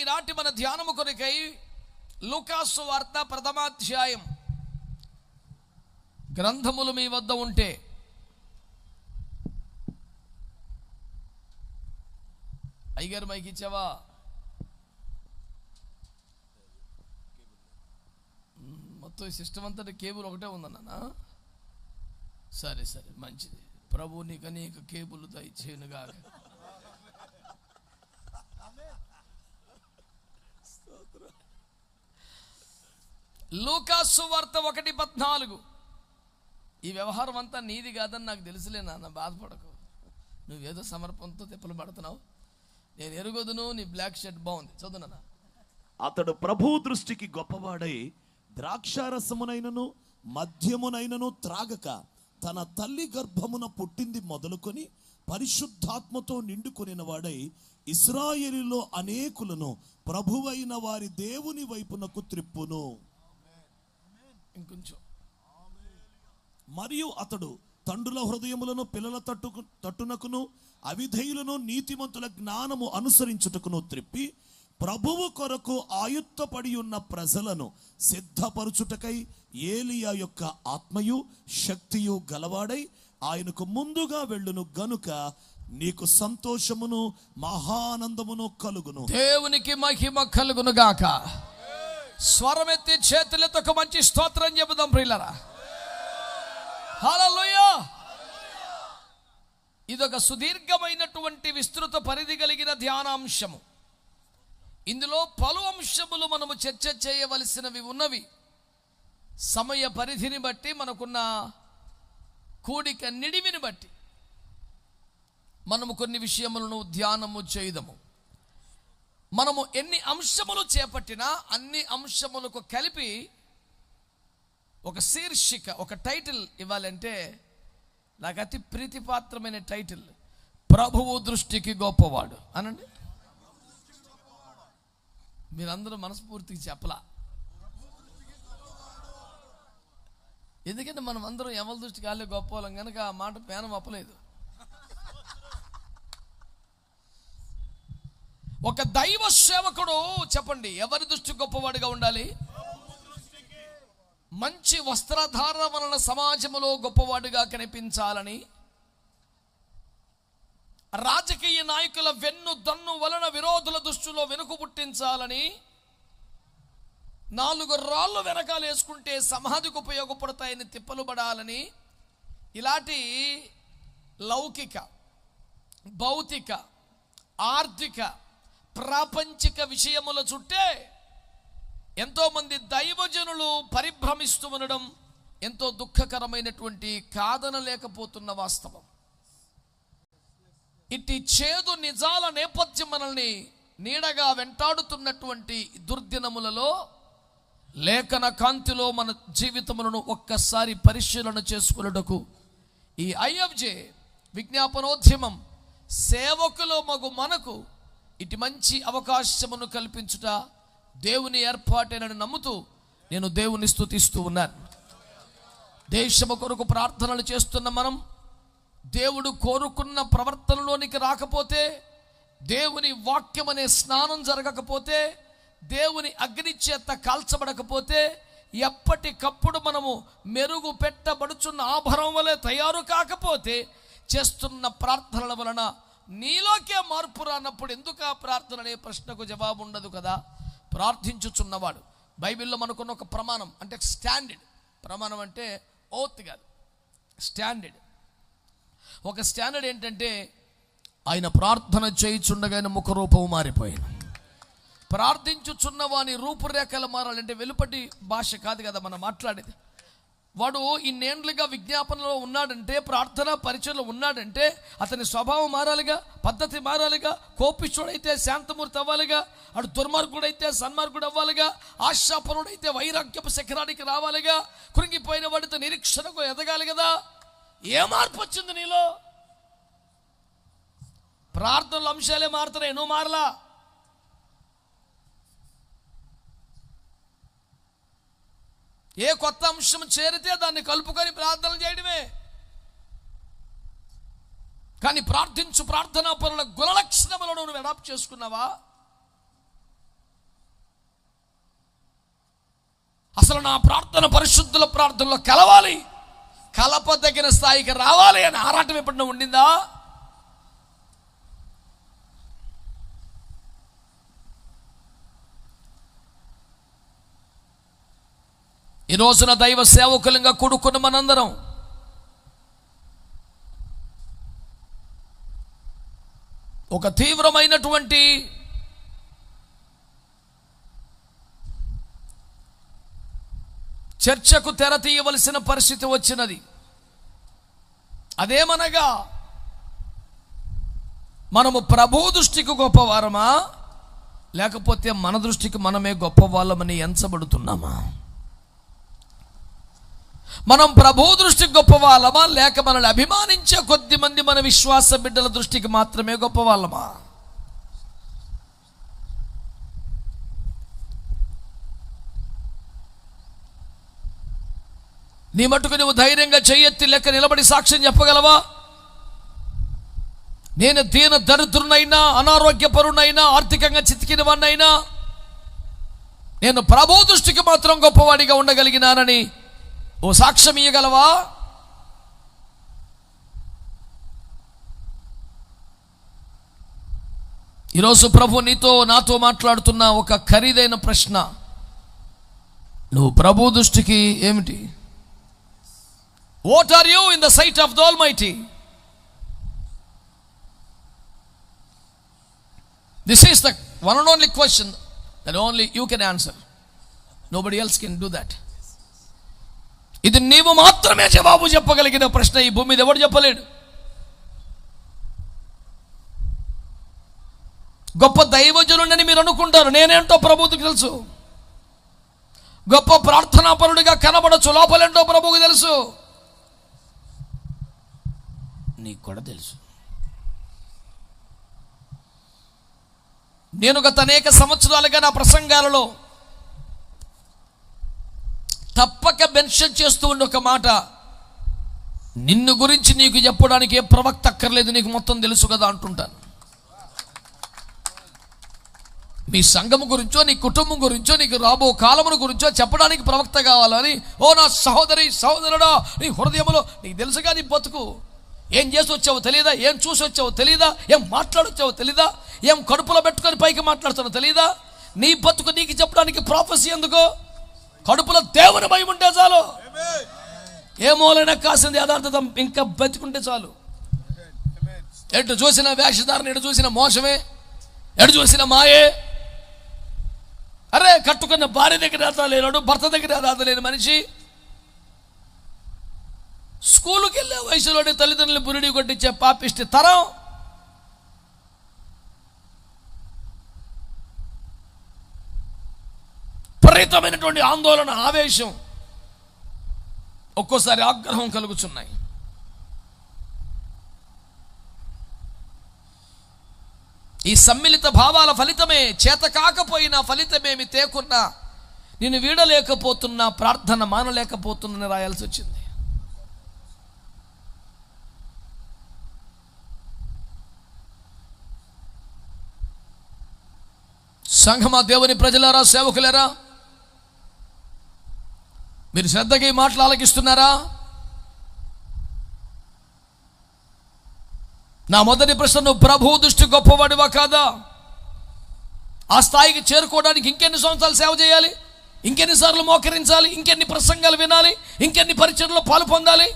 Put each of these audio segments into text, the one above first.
ఈనాటి మన ధ్యానము కొరకై లూకాసు వార్త ప్రథమాధ్యాయం. గ్రంథములు మీ వద్ద ఉంటే. అయ్యగారు మైకి ఇచ్చావా? మొత్తం ఈ సిస్టమ్ అంతటి కేబుల్ ఒకటే ఉందన్నా సరే సరే మంచిది. ప్రభు నీకు అనేక కేబుల్ దయచేయనుగా లూకాసు వార్త ఒకటి పద్నాలుగు. ఈ వ్యవహారం అంతా నీది కాదని నాకు తెలుసులే నాన్న బాధపడకు. నువ్వేదో సమర్పణతో తిప్పలు పడుతున్నావు. నేను ఎరుగదును నీ బ్లాక్ షర్ట్ బాగుంది. చదువునా అతడు ప్రభు దృష్టికి గొప్పవాడై ద్రాక్షారసమునైనను మద్యమునైనను త్రాగక తన తల్లి గర్భమున పుట్టింది మొదలుకొని పరిశుద్ధాత్మతో నిండుకొనిన వాడై ఇస్రాయేలీలో అనేకులను ప్రభువైన వారి దేవుని వైపునకు త్రిప్పును. ఇంకొంచెం మరియు అతడు తండ్రుల హృదయములను పిల్లల తట్టుకు తట్టునకును అవిధేయులను నీతిమంతుల జ్ఞానము అనుసరించుటకును త్రిప్పి ప్రభువు కొరకు ఆయుత్తపడి ఉన్న ప్రజలను సిద్ధపరచుటకై ఏలియా యొక్క ఆత్మయు శక్తియు గలవాడై ఆయనకు ముందుగా వెళ్ళును గనుక నీకు సంతోషమును మహానందమును కలుగును. దేవునికి మహిమ కలుగును గాక స్వరమెత్తి చేతులతో ఒక మంచి స్తోత్రం చెబుదాం ప్రియులరా. హల్లెలూయా. ఇదొక సుదీర్ఘమైనటువంటి విస్తృత పరిధి కలిగిన ధ్యానాంశము. ఇందులో పలు అంశములు మనము చర్చ చేయవలసినవి ఉన్నవి. సమయ పరిధిని బట్టి మనకున్న కూడిక నిడివిని బట్టి. మనము కొన్ని విషయములను ధ్యానము చేయదము. మనము ఎన్ని అంశములు చేపట్టినా అన్ని అంశములకు కలిపి ఒక శీర్షిక ఒక టైటిల్ ఇవ్వాలంటే నాకు అతి ప్రీతిపాత్రమైన టైటిల్ ప్రభువు దృష్టికి గొప్పవాడు. అనండి? మీరందరూ మనస్ఫూర్తిగా చెప్పలా. ఎందుకంటే మనం అందరం ఎవరి దృష్టికి వాళ్ళే గొప్ప వాళ్ళం కనుక ఆ మాట పేనం అప్పలేదు. ఒక దైవ సేవకుడు చెప్పండి ఎవరి దృష్టి గొప్పవాడిగా ఉండాలి? మంచి వస్త్రధారణ వలన సమాజంలో గొప్పవాడిగా కనిపించాలని రాజకీయ నాయకుల వెన్ను దన్ను వలన విరోధుల దృష్టిలో వెనుక పుట్టించాలని నాలుగు రాళ్ళు వెనకాల వేసుకుంటే సమాధికి ఉపయోగపడతాయని తిప్పలు పడాలని ఇలాంటి లౌకిక భౌతిక ఆర్థిక ప్రాపంచిక విషయముల చుట్టే ఎంతోమంది దైవజనులు పరిభ్రమిస్తూ ఉండడం ఎంతో దుఃఖకరమైనటువంటి కాదనలేకపోతున్న వాస్తవం. ఇట్టి చేదు నిజాల నేపథ్యం మనల్ని నీడగా వెంటాడుతున్నటువంటి దుర్దినములలో లేఖన కాంతిలో మన జీవితములను ఒక్కసారి పరిశీలన చేసుకున్నటకు ఈ ఐఎఫ్జే విజ్ఞాపనోద్యమం సేవకులు మగు మనకు ఇటు మంచి అవకాశమును కల్పించుట దేవుని ఏర్పాటేనని నమ్ముతూ నేను దేవుని స్థుతిస్తూ ఉన్నాను. దేశము కొరకు ప్రార్థనలు చేస్తున్న మనం దేవుడు కోరుకున్న ప్రవర్తనలోనికి రాకపోతే దేవుని వాక్యం అనే స్నానం జరగకపోతే దేవుని అగ్ని చేత కాల్చబడకపోతే ఎప్పటికప్పుడు మనము మెరుగు పెట్టబడుచున్న ఆభరణం వలె తయారు కాకపోతే చేస్తున్న ప్రార్థనల వలన నీలోకే మార్పు రానప్పుడు ఎందుకు ఆ ప్రార్థన అనే ప్రశ్నకు జవాబు ఉండదు కదా? ప్రార్థించుచున్నవాడు. బైబిల్లో మనకున్న ఒక ప్రమాణం అంటే స్టాండర్డ్. ప్రమాణం అంటే ఓత్ కాదు. స్టాండర్డ్. ఒక స్టాండర్డ్ ఏంటంటే ఆయన ప్రార్థన చేయుచుండగా ఆయన ముఖరూపం మారిపోయింది. ప్రార్థించుచున్న వాని రూపురేఖలు మారాలంటే వెలుపటి భాష కాదు కదా మనం మాట్లాడేది. వాడు ఇన్నేండ్లుగా విజ్ఞాపనలో ఉన్నాడంటే ప్రార్థన పరిచయంలో ఉన్నాడంటే అతని స్వభావం మారాలిగా పద్ధతి మారాలిగా కోపిష్ఠుడైతే శాంతమూర్తి అవ్వాలిగా అటు దుర్మార్గుడైతే సన్మార్గుడు అవ్వాలిగా ఆశాపరుడైతే వైరాగ్యపు శిఖరానికి రావాలిగా కృంగిపోయిన వాడితో నిరీక్షణకు ఎదగాలి కదా? ఏ మార్పు వచ్చింది నీలో? ప్రార్థనల అంశాలే మారుతున్నాయి నువ్వు మారలా? ఏ కొత్త అంశం చేరితే దాన్ని కలుపుకొని ప్రార్థన చేయడమే. కానీ ప్రార్థించు ప్రార్థనా పనుల గుణలక్షణములను నువ్వు అడాప్ట్ చేసుకున్నావా? అసలు నా ప్రార్థన పరిశుద్ధుల ప్రార్థనలో కలవాలి. కలపదగిన స్థాయికి రావాలి అని ఆరాటం ఎప్పుడు ఉండిందా? ఈ రోజున దైవ సేవకులంగా కూడుకున్న మనందరం. ఒక తీవ్రమైనటువంటి చర్చకు తెర తీయవలసిన పరిస్థితి వచ్చినది. అదేమనగా మనము ప్రభు దృష్టికి గొప్పవారమా? లేకపోతే మన దృష్టికి మనమే గొప్పవాళ్ళమని ఎంచబడుతున్నామా? మనం ప్రభు దృష్టికి గొప్పవాళ్ళమా? లేక మనల్ని అభిమానించే కొద్ది మంది మన విశ్వాస బిడ్డల దృష్టికి మాత్రమే గొప్పవాళ్ళమా? నీ మటుకు నువ్వు ధైర్యంగా చెయ్యెత్తి లెక్క నిలబడి సాక్ష్యం చెప్పగలవా? నేను దీన దరిద్రునైనా అనారోగ్యపరునైనా ఆర్థికంగా చితికిన వాడినైనా నేను ప్రభు దృష్టికి మాత్రం గొప్పవాడిగా ఉండగలిగినానని ఓ సాక్ష్యం ఇయ్యగలవా? ఈరోజు ప్రభు నీతో నాతో మాట్లాడుతున్న ఒక ఖరీదైన ప్రశ్న. నువ్వు ప్రభు దృష్టికి ఏమిటి? What are you in the sight of the almighty this is the one and only question that only you can answer nobody else can do that ఇది నీవు మాత్రమే జవాబు చెప్పగలిగిన ప్రశ్న. ఈ భూమి మీద ఎవడు చెప్పలేడు? గొప్ప దైవజనుడని మీరు అనుకుంటారు. నేనేంటో ప్రభువుకి తెలుసు. గొప్ప ప్రార్థనాపరుడిగా కనబడచ్చు. లోపలేంటో ప్రభువుకి తెలుసు. నీకు కూడా తెలుసు. నేను గత అనేక సంవత్సరాలుగా నా ప్రసంగాలలో తప్పక మెన్షన్ చేస్తూ ఉండే ఒక మాట. నిన్ను గురించి నీకు చెప్పడానికి ఏ ప్రవక్త అక్కర్లేదు నీకు మొత్తం తెలుసు కదా అంటుంటాను. మీ సంఘము గురించో నీ కుటుంబం గురించో నీకు రాబో కాలమును గురించో చెప్పడానికి ప్రవక్త కావాలని ఓ నా సహోదరి సహోదరుడా నీ హృదయములో నీకు తెలుసుగా నీ బతుకు. ఏం చేసి వచ్చావో తెలియదా ఏం చూసి వచ్చావో తెలియదా ఏం మాట్లాడొచ్చావో తెలీదా? ఏం కడుపులో పెట్టుకొని పైకి మాట్లాడుతావో తెలియదా నీ బతుకు నీకు చెప్పడానికి ప్రాఫెసీ ఎందుకో? కడుపులో దేవుని భయం ఉంటే చాలు. ఏ మూలైనా కాసింది యథార్థత ఇంకా బతుకుంటే చాలు. ఎటు చూసిన వేషధారణ ఎటు చూసిన మోసమే ఎటు చూసిన మాయే. అరే కట్టుకున్న భార్య దగ్గర అర్హత లేనాడు భర్త దగ్గర అర్హత లేని మనిషి. స్కూలుకి వెళ్ళే వయసులోనే తల్లిదండ్రులు బురిడి కొట్టించే పాపిష్టి తరం. విపరీతమైనటువంటి ఆందోళన ఆవేశం ఒక్కోసారి ఆగ్రహం కలుగుతున్నాయి ఈ సమ్మిళిత భావాల ఫలితమే చేత కాకపోయినా ఫలితమేమి తేకున్నా నేను వీడలేకపోతున్నా ప్రార్థన మానలేకపోతున్నా రాయాల్సి వచ్చింది. సంఘమా దేవుని ప్రజలారా సేవకులరా మీరు శ్రద్ధగా ఈ మాటలు ఆలకిస్తున్నారా? నా మొదటి ప్రశ్న నువ్వు ప్రభు దృష్టి గొప్పవాడివా కాదా? ఆ స్థాయికి చేరుకోవడానికి ఇంకెన్ని సంవత్సరాలు సేవ చేయాలి? ఇంకెన్నిసార్లు మోకరించాలి? ఇంకెన్ని ప్రసంగాలు వినాలి? ఇంకెన్ని పరిచయలో పాలు పొందాలి?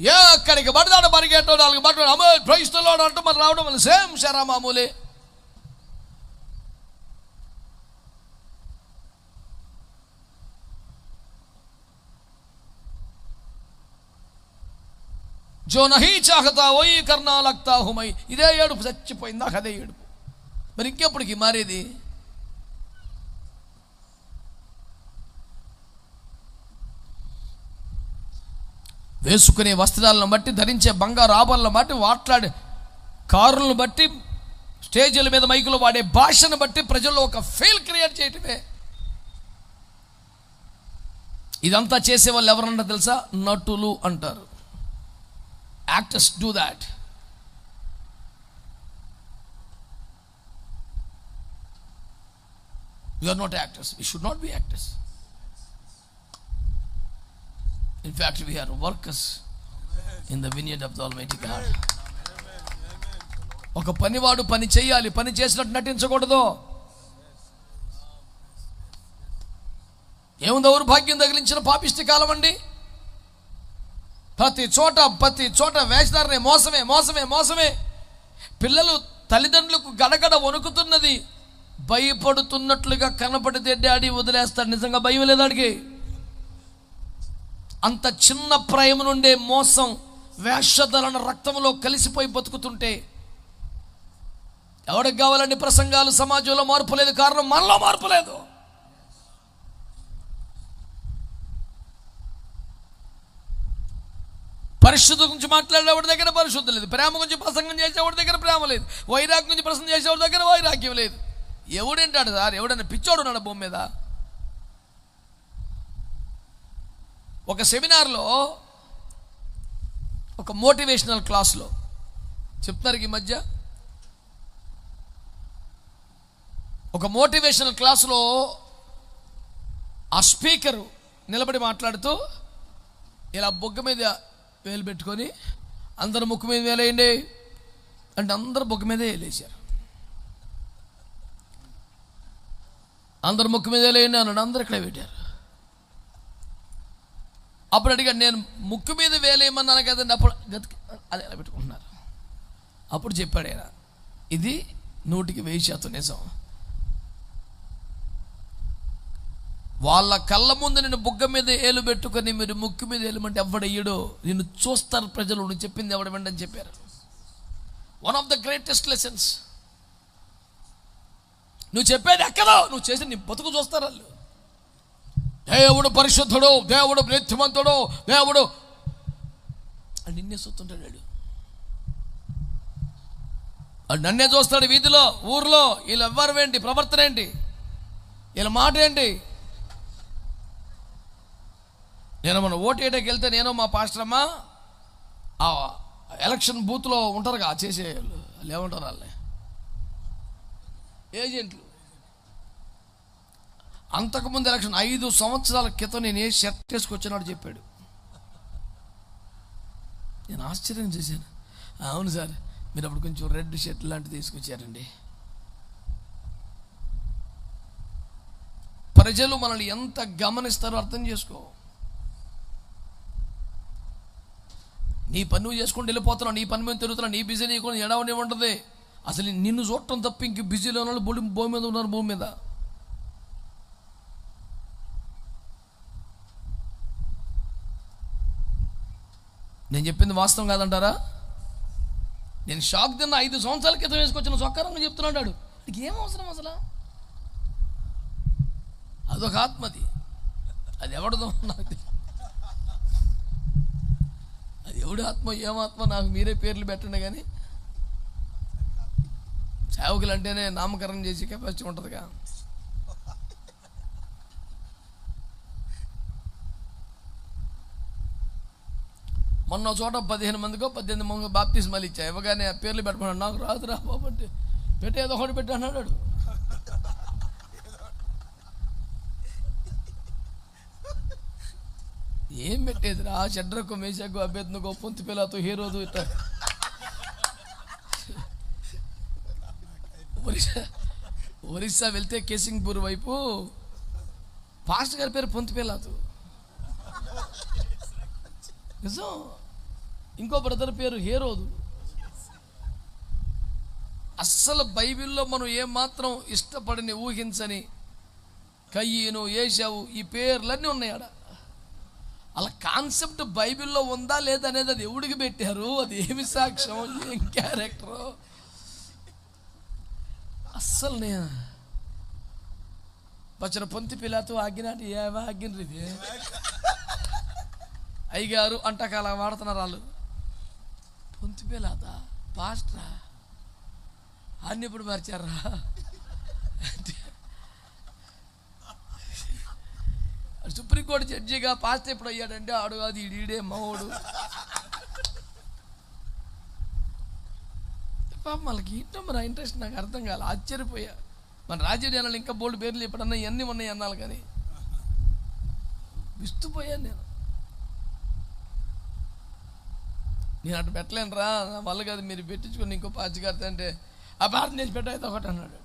ఏ అక్కడికి పడదాడు పరిగెట్టో నాలుగు పట్టు అమ్మ ప్రయిస్తులో అంటూ మరి రావడం వల్ల సేమ్ శరా మామూలే జో నహీ చాహతా ఓయి కర్ణాలక్తా హుమై. ఇదే ఏడుపు చచ్చిపోయింది నాకు అదే ఏడుపు. మరి ఇంకెప్పటికి మారేది? వేసుకునే వస్త్రాలను బట్టి ధరించే బంగారు ఆభరణలను బట్టి మాట్లాడే కారులను బట్టి స్టేజీల మీద మైకులు వాడే భాషను బట్టి ప్రజల్లో ఒక ఫెయిల్ క్రియేట్ చేయటమే. ఇదంతా చేసే వాళ్ళు ఎవరన్నా తెలుసా? నటులు అంటారు. Actors do that you are not actors we should not be actors in fact we are workers in the vineyard of the almighty God ఒక పనివాడు పని చేయాలి పని చేసినట్టు నటించకూడదు. ఏముంది? భాగ్యం తగిలించిన పాపిష్టి కాలం అండి ప్రతి చోట ప్రతి చోట వేషధారనే మోసమే మోసమే మోసమే. పిల్లలు తల్లిదండ్రులకు గడగడ వణుకుతున్నది. భయపడుతున్నట్లుగా కనపడితే డాడీ వదిలేస్తాడు. నిజంగా భయం లేదాడికి అంత చిన్న ప్రేమ నుండే మోసం వేషధరణ రక్తంలో కలిసిపోయి బతుకుతుంటే ఎవరికి కావాలండి ప్రసంగాలు సమాజంలో మార్పు లేదు. కారణం మనలో మార్పు లేదు. పరిశుద్ధ గురించి మాట్లాడేవాడి దగ్గర పరిశుద్ధం లేదు. ప్రేమ గురించి ప్రసంగం చేసేవాడి దగ్గర ప్రేమ లేదు. వైరాగ్యం గురించి ప్రసంగం చేసేవాడి దగ్గర వైరాగ్యం లేదు. ఎవడేంటాడు సార్? ఎవడైనా పిచ్చోడు ఉన్నాడు భూమి మీద? ఒక సెమినార్లో ఒక మోటివేషనల్ క్లాస్లో. చెప్తున్నారు ఈ మధ్య? ఒక మోటివేషనల్ క్లాసులో ఆ స్పీకరు నిలబడి మాట్లాడుతూ ఇలా బొగ్గ మీద వేలు పెట్టుకొని అందరు ముక్కు మీద వేలేయండి అంటే అందరు ముక్కు మీదే వేలేశారు. అందరు ముక్కు మీద వేలేయండి అన్నాడు. అందరు ఇక్కడే పెట్టారు. అప్పుడు అడిగాడు నేను ముక్కు మీద వేలేయమన్నాను కదండి. అప్పుడు గతికి అది ఎలా పెట్టుకుంటున్నారు? అప్పుడు చెప్పాడు ఆయన ఇది నూటికి వెయ్యి శాతం నిజం. వాళ్ళ కళ్ళ ముందు నేను బుగ్గ మీద ఏలు పెట్టుకొని మీరు ముక్కు మీద ఏలుమంటే ఎవడయ్యడో నిన్ను చూస్తారు ప్రజలు నువ్వు చెప్పింది ఎవడ వెంటని చెప్పారు. One of the greatest lessons నువ్వు చెప్పేది ఎక్కడో నువ్వు చేసి నీ బతుకు చూస్తారు వాళ్ళు. దేవుడు పరిశుద్ధుడు దేవుడు నిత్యమంతుడు దేవుడు అని నిన్నే చూస్తుంటాడు వాడు. నన్నే చూస్తాడు వీధిలో ఊర్లో వీళ్ళు ఎవ్వరు ఏంటి ప్రవర్తన ఏంటి? వీళ్ళ మాట ఏంటి నేను మన ఓటు వేయడానికి వెళ్తే నేను మా పాస్టర్ అమ్మ ఆ ఎలక్షన్ బూత్లో ఉంటారుగా చేసే వాళ్ళు వాళ్ళు ఏమంటారు వాళ్ళని. ఏజెంట్లు. అంతకుముందు ఎలక్షన్ ఐదు సంవత్సరాల క్రితం నేను ఏ షర్ట్ వేసుకొచ్చినాడు చెప్పాడు. నేను ఆశ్చర్యం చేశాను. అవును సార్ మీరు అప్పుడు కొంచెం రెడ్ షర్ట్ లాంటివి తీసుకొచ్చారండి ప్రజలు మనల్ని ఎంత గమనిస్తారో అర్థం చేసుకో. నీ పని నువ్వు చేసుకుంటూ వెళ్ళిపోతున్నావు నీ పని మీద తిరుగుతున్నావు నీ బిజీ నీకు ఎడవని ఉంటుంది అసలు నిన్ను చూడటం తప్ప ఇంక బిజీలో ఉన్న వాళ్ళు భూమి భూమి మీద ఉన్నారు భూమి మీద. నేను చెప్పింది వాస్తవం కాదంటారా? నేను షాక్ తిన్న ఐదు సంవత్సరాల క్రితం వేసుకొచ్చిన చొక్కారంగా చెప్తున్నాడు నీకు ఏం అవసరం అసలు? అదొక ఆత్మది. అది ఎవడదో నాకు తెలియదు. అది ఎవడు ఆత్మ ఏమాత్మ నాకు మీరే పేర్లు పెట్టండి కానీ సేవకులు అంటేనే నామకరణం చేసే కెపాసిటీ ఉంటుందిగా. మొన్న చోట పదిహేను మందికో పద్దెనిమిది మందికో మళ్ళీ ఇచ్చా. ఇవ్వగానే ఆ పేర్లు పెట్టమన్నాడు. నాకు రాదురా బాబు అంటే పెట్టేదో ఒకటి పెట్టి అన్నాడు వాడు. ఏం పెట్టేదిరా? షడ్రకు మేషకు అభ్యర్థనకు పొంతి పిల్లతో హీరోదు ఇట్లా ఒరిస్సా ఒరిస్సా వెళ్తే కేసింగ్పూర్ వైపు పాస్ట్ గారి పేరు పొంతి పిల్లతు నిజం? ఇంకో బ్రదర్ పేరు హేరోదు. అస్సలు బైబిల్లో మనం ఏమాత్రం ఇష్టపడని ఊహించని కయ్యను ఏషావు ఈ పేర్లన్నీ ఉన్నాయి ఆడ అలా కాన్సెప్ట్ బైబిల్లో ఉందా లేదా అనేది అది ఎవడికి పెట్టారు? అది ఏమి సాక్ష్యం ఏం క్యారెక్టర్ అస్సలు నేను బచ్చన పొంతి పిల్లతో ఆగినాటి ఏవా ఆగినరు ఇది? అయ్యగారు అంటకాల వాడుతున్నారు వాళ్ళు. పొంతి పిల్లత పాస్టరా? అన్ని ఇప్పుడు మార్చారా? అంటే సుప్రీంకోర్టు జడ్జిగా పాస్ట్ ఎప్పుడు అయ్యాడంటే ఆడు అది ఈడే మావోడు పాప వాళ్ళకి ఏంటో మరి ఇంట్రెస్ట్ నాకు అర్థం కాలే ఆశ్చర్యపోయా. మన రాజ్యం ఇంకా బోల్డ్ పేర్లు ఎప్పుడన్నా ఇవన్నీ ఉన్నాయి అన్నాను కానీ. విస్తుపోయాను నేను. నేను అటు పెట్టలేను రా వల్ల కాదు మీరు పెట్టించుకొని ఇంకో పాచి కడితే అంటే ఆ భారత నేను పెట్టయితే ఒకటి అన్నాడు.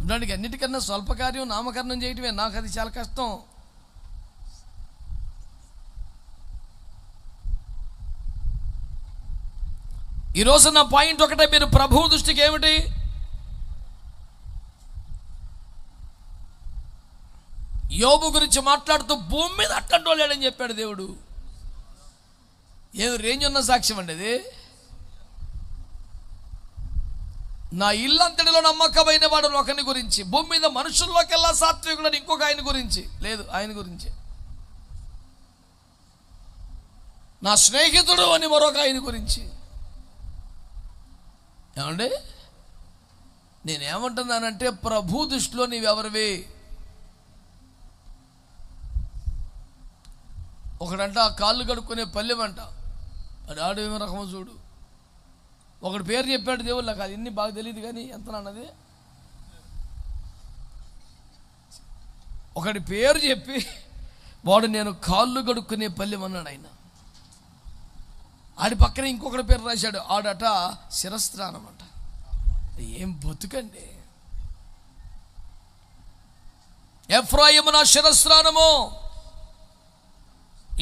ఉండడానికి అన్నిటికన్నా స్వల్పకార్యం నామకరణం చేయటమే. నాకు అది చాలా కష్టం. ఈరోజు నా పాయింట్ ఒకటే. మీరు ప్రభువు దృష్టికి ఏమిటి? యోబు గురించి మాట్లాడుతూ భూమి మీద అట్టంటోలేడని చెప్పాడు దేవుడు. ఏదో రేంజ్ ఉన్న సాక్ష్యం అండి అది. నా ఇల్లంతటిలో నమ్మకమైన వాడు ఒకని గురించి భూమి మీద మనుషుల్లోకెల్లా సాత్వికుడు ఇంకొక ఆయన గురించి. లేదు ఆయన గురించి. నా స్నేహితుడు అని మరొక ఆయన గురించి. ఏమండి? నేనేమంటున్నానంటే ప్రభు దృష్టిలో నీవెవరివి? ఒకడంట కాళ్ళు కడుక్కునే పల్లెమంట. అది ఆడు ఏమో రకమో చూడు. ఒకడు పేరు చెప్పాడు దేవుడు నాకు అది ఇన్ని బాగా తెలియదు కానీ ఎంత అన్నది ఒకడి పేరు చెప్పి వాడు నేను కాళ్ళు కడుక్కునే పల్లెం అన్నాడు ఆయన. ఆడి పక్కన ఇంకొకటి పేరు రాశాడు ఆడట శిరస్త్రానం అంట ఏం బతుకండి? ఎఫ్రాయిము నా శిరస్త్రానము.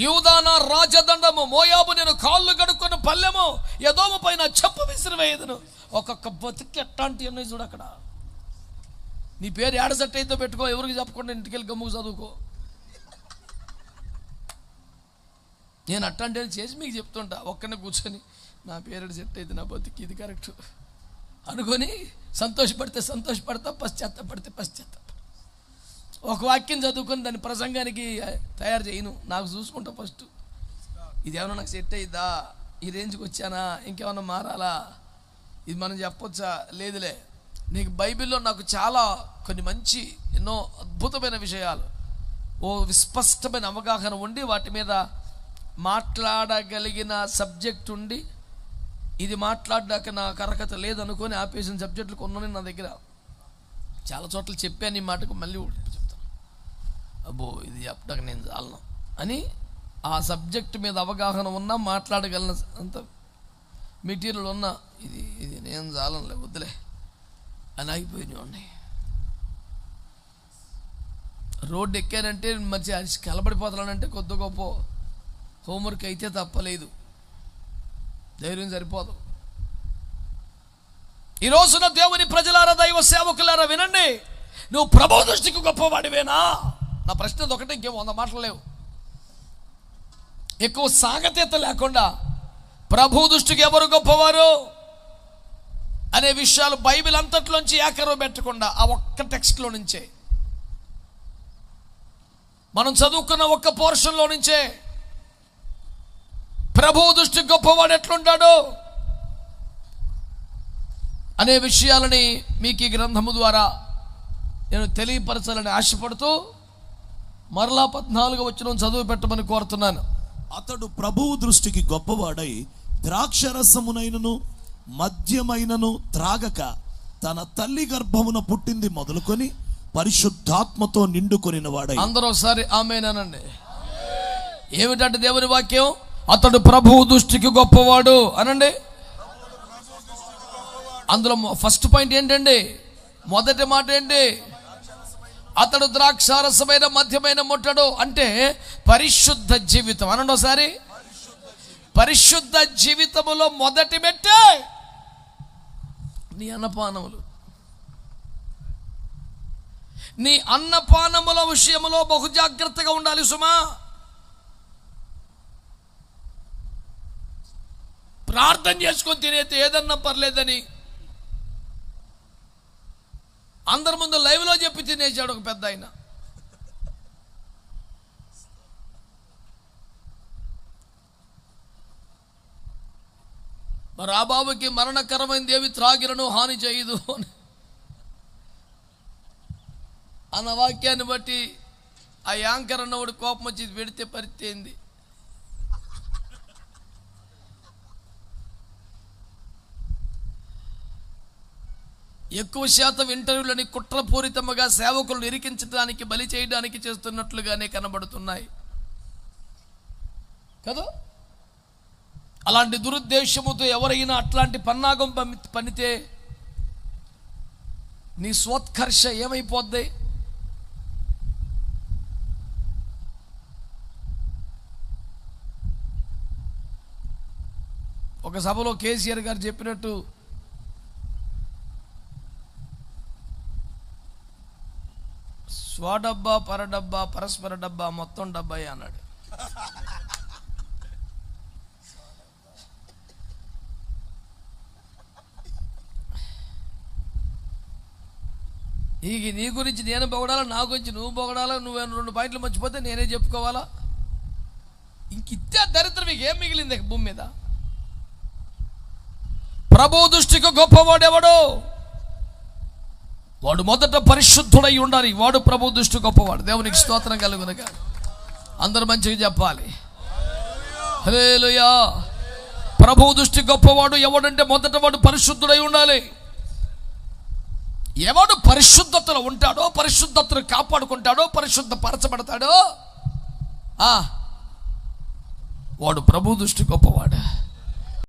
యూదాన రాజదండము మోయాబు నేను కాళ్ళు కడుక్కున్న పల్లెము యదోము పైన చెప్పు విసిరివేయదును ఒక్కొక్క బతికి ఎట్లాంటి ఉన్నాయి చూడు అక్కడ. నీ పేరు ఏడ సెట్ అయితే పెట్టుకో ఎవరికి చెప్పకుండా ఇంటికి వెళ్ళి గమ్ముకు చదువుకో. నేను అట్లాంటి చేసి మీకు చెప్తుంటా ఒక్కనే కూర్చొని నా పేరు సెట్ అయితే నా బతికి ఇది కరెక్ట్. అనుకొని సంతోషపడితే సంతోషపడతా పశ్చాత్తపడితే పశ్చాత్తాప ఒక వాక్యం చదువుకొని దాని ప్రసంగానికి తయారు చేయను. నాకు చూసుకుంటా ఫస్ట్. ఇది నాకు సెట్ అయ్యిద్దా? ఈ రేంజ్కి వచ్చానా? ఇంకేమన్నా మారాలా? ఇది మనం చెప్పొచ్చా? లేదులే. నీకు బైబిల్లో నాకు చాలా కొన్ని మంచి ఎన్నో అద్భుతమైన విషయాలు. ఓ విస్పష్టమైన అవగాహన ఉండి వాటి మీద మాట్లాడగలిగిన సబ్జెక్ట్ ఉండి ఇది మాట్లాడడానికి నా కరకత లేదనుకొని ఆపేసిన సబ్జెక్టులు కొన్ని నా దగ్గర. చాలా చోట్ల చెప్పాను ఈ మాటకు మళ్ళీ అబ్బో ఇది చెప్పడానికి నేను చాలను. అని ఆ సబ్జెక్ట్ మీద అవగాహన ఉన్నా మాట్లాడగలన అంత మెటీరియల్ ఉన్నా ఇది ఇది నేను చాలనులే వద్దులే. అని ఆగిపోయినాయి రోడ్డు ఎక్కానంటే మంచి అరిసి కలబడిపోతున్నానంటే కొద్ది గొప్ప హోంవర్క్ అయితే తప్పలేదు. ధైర్యం సరిపోదు. ఈ రోజున దేవుని ప్రజలారా దైవ సేవకులారా వినండి. నువ్వు ప్రభు దృష్టికి గొప్పవాడివేనా? నా ప్రశ్న ఒకటి ఇంకేం వంద మాటలు లేవు. ఎక్కువ సాగతీత లేకుండా ప్రభు దృష్టికి ఎవరు గొప్పవారు అనే విషయాలు బైబిల్ అంతట్లోంచి ఏకరవ పెట్టకుండా ఆ ఒక్క టెక్స్ట్లో నుంచే. మనం చదువుకున్న ఒక్క పోర్షన్లో నుంచే ప్రభు దృష్టి గొప్పవాడు ఎట్లుంటాడు అనే విషయాలని మీకు ఈ గ్రంథము ద్వారా నేను తెలియపరచాలని ఆశపడుతూ మరలా పద్నాలుగు వచ్చిన చదువు పెట్టమని కోరుతున్నాను. అతడు ప్రభువు దృష్టికి గొప్పవాడై ద్రాక్షరసమునైనను మద్యమైనను త్రాగక తన తల్లి గర్భమున పుట్టింది మొదలుకొని పరిశుద్ధాత్మతో నిండుకొనిన వాడై అందరూ ఒకసారి ఆమెనండి ఏమిటంటే దేవుని వాక్యం? అతడు ప్రభువు దృష్టికి గొప్పవాడు అనండి. అందులో ఫస్ట్ పాయింట్ ఏంటండి? మొదటి మాట ఏంటి? అతడు ద్రాక్షారసమైన మధ్యమైన ముట్టడు. అంటే పరిశుద్ధ జీవితం. అనండి ఒకసారి. పరిశుద్ధ జీవితములో మొదటి మెట్టే నీ అన్నపానములు. నీ అన్నపానముల విషయములో బహు జాగ్రత్తగా ఉండాలి సుమా. ప్రార్థన చేసుకొని తినేది ఏదన్నా పర్లేదని అందరి ముందు లైవ్లో చెప్పి తినేశాడు ఒక పెద్ద ఆయన. మరి ఆ బాబుకి మరణకరమైనది ఏవి త్రాగిరను హాని చేయదు అని. అన్న వాక్యాన్ని బట్టి ఆ యాంకర్ అన్నవాడు కోపం వచ్చి పెడితే పరితేంది ఎక్కువ శాతం ఇంటర్వ్యూలని కుట్రపూరితముగా సేవకులను ఇరికించడానికి బలి చేయడానికి చేస్తున్నట్లుగానే కనబడుతున్నాయి. కదా? అలాంటి దురుద్దేశముతో ఎవరైనా అట్లాంటి పన్నాగం పమి- పనితే నీ స్వోత్కర్ష ఏమైపోద్ది? ఒక సభలో కేసీఆర్ గారు చెప్పినట్టు స్వడబ్బా పరడబ్బా పరస్పర డబ్బా మొత్తం డబ్బా అన్నాడు. ఇక నీ గురించి నేను పొగడాలా నా గురించి నువ్వు పొగడాలా నువ్వు రెండు పాయింట్లు మర్చిపోతే నేనే చెప్పుకోవాలా? ఇంక ఇచ్చే దరిద్రం మీకు ఏం మిగిలింది భూమి మీద? ప్రభు దృష్టికి గొప్పవాడెవడు? వాడు మొదట పరిశుద్ధుడై ఉండాలి. వాడు ప్రభు దృష్టి గొప్పవాడు. దేవునికి స్తోత్రం కలుగునక అందరూ మంచిగా చెప్పాలి. హల్లెలూయా. ప్రభు దృష్టి గొప్పవాడు. ఎవడంటే మొదట వాడు పరిశుద్ధుడై ఉండాలి. ఎవడు పరిశుద్ధతలో ఉంటాడో పరిశుద్ధతను కాపాడుకుంటాడో పరిశుద్ధ పరచబడతాడో వాడు ప్రభు దృష్టి గొప్పవాడు.